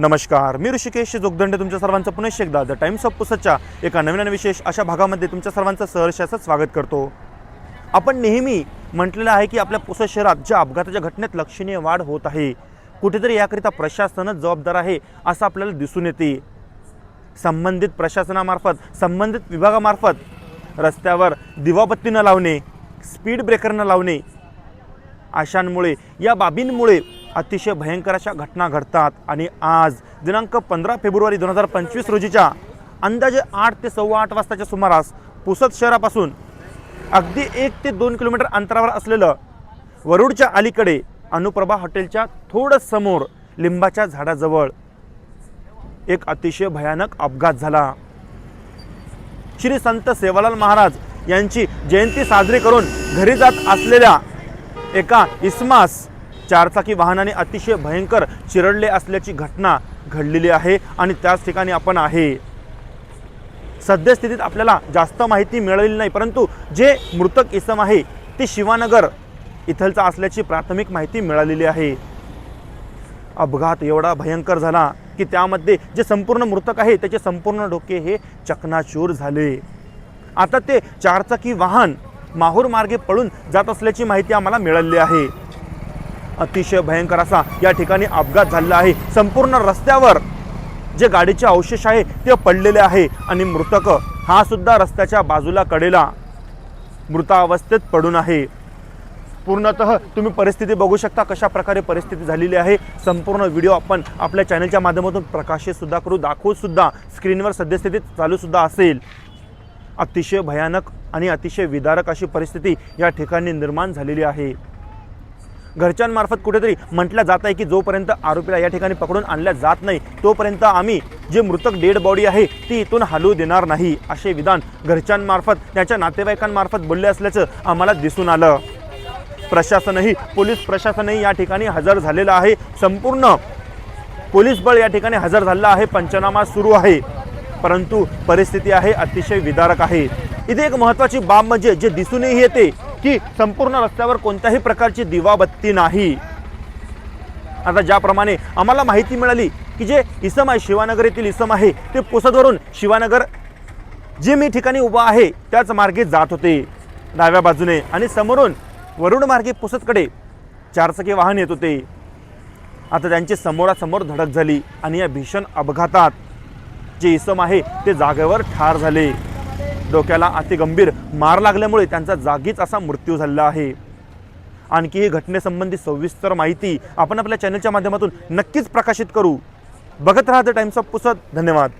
नमस्कार. मी ऋषिकेश जोगदंडे तुमच्या सर्वांचं पुनश्च एकदा द टाइम्स ऑफ पुसतच्या एका नवीन आणि विशेष अशा भागामध्ये तुमच्या सर्वांचं सहर्षाचं स्वागत करतो. आपण नेहमी म्हटलेलं आहे की आपल्या पुसद शहरात ज्या अपघाताच्या घटनेत लक्षणीय वाढ होत आहे कुठेतरी याकरिता प्रशासनच जबाबदार आहे असं आपल्याला दिसून येते. संबंधित प्रशासनामार्फत संबंधित विभागामार्फत रस्त्यावर दिवाबत्ती न लावणे स्पीड ब्रेकर न लावणे अशांमुळे या बाबींमुळे अतिशय भयंकर अशा घटना घडतात. आणि आज दिनांक पंधरा फेब्रुवारी दोन हजार पंचवीस रोजीच्या अंदाजे आठ ते सव्वा आठ वाजताच्या सुमारास पुसद शहरापासून अगदी एक ते दोन किलोमीटर अंतरावर असलेलं वरुडच्या अलीकडे अनुप्रभा हॉटेलच्या थोडं समोर लिंबाच्या झाडाजवळ एक अतिशय भयानक अपघात झाला. श्री संत सेवालाल महाराज यांची जयंती साजरी करून घरी जात असलेल्या एका इस्मास चारचाकी वाहनाने अतिशय भयंकर चिरडले असल्याची घटना घडलेली आहे आणि त्याच ठिकाणी आपण आहे. सद्यस्थितीत आपल्याला जास्त माहिती मिळालेली नाही परंतु जे मृतक इसम आहे ते शिवानगर इथलचा असल्याची प्राथमिक माहिती मिळालेली आहे. अपघात एवढा भयंकर झाला की त्यामध्ये जे संपूर्ण मृतक आहे त्याचे संपूर्ण डोके हे चकनाचूर झाले. आता ते चारचाकी वाहन माहूर मार्गे पळून जात असल्याची माहिती आम्हाला मिळालेली आहे. अतिशय भयंकर असा या ठिकाणी अपघात झालेला आहे. संपूर्ण रस्त्यावर जे गाडीचे अवशेष आहे ते पडलेले आहे आणि मृतक हा सुद्धा रस्त्याच्या बाजूला कडेला मृतावस्थेत पडून आहे. पूर्णतः तुम्ही परिस्थिती बघू शकता कशा प्रकारे परिस्थिती झालेली आहे. संपूर्ण व्हिडिओ आपण आपल्या चॅनलच्या माध्यमातून प्रकाशितसुद्धा करू दाखवूसुद्धा स्क्रीनवर सद्यस्थितीत चालूसुद्धा असेल. अतिशय भयानक आणि अतिशय विदारक अशी परिस्थिती या ठिकाणी निर्माण झालेली आहे. घरच्यांमार्फत कुठेतरी म्हटलं जात आहे की जोपर्यंत आरोपीला या ठिकाणी पकडून आणल्या जात नाही तोपर्यंत आम्ही जे मृतक डेड बॉडी आहे ती इथून हलवू देणार नाही असे विधान घरच्यांमार्फत त्याच्या नातेवाईकांमार्फत बोलले असल्याचं आम्हाला दिसून आलं. प्रशासनही पोलीस प्रशासनही या ठिकाणी हजर झालेलं आहे. संपूर्ण पोलीस बळ या ठिकाणी हजर झालेला आहे. पंचनामा सुरू आहे. परंतु परिस्थिती आहे अतिशय विदारक आहे. इथे एक महत्त्वाची बाब म्हणजे जे दिसूनही येते की संपूर्ण रस्त्यावर कोणत्याही प्रकारची दिवाबत्ती नाही. आता ज्याप्रमाणे आम्हाला माहिती मिळाली की जे इसम आहे शिवानगर येथील इसम आहे ते पुसदवरून शिवानगर जे मी ठिकाणी उभा आहे त्याच मार्गे जात होते. डाव्या बाजूने आणि समोरून वरुण मार्गे पुसदकडे चारचाकी वाहन येत होते. आता त्यांची समोरासमोर धडक झाली आणि या भीषण अपघातात जे इसम आहे ते जागेवर ठार झाले. डोक्याला अतिगंभीर मार लागल्यामुळे त्यांचा जागीच असा मृत्यू झालेला आहे. आणखी ही घटनेसंबंधी सविस्तर माहिती आपण आपल्या चॅनलच्या माध्यमातून नक्कीच प्रकाशित करू. बघत राहा द टाइम्स ऑफ पुसत धन्यवाद.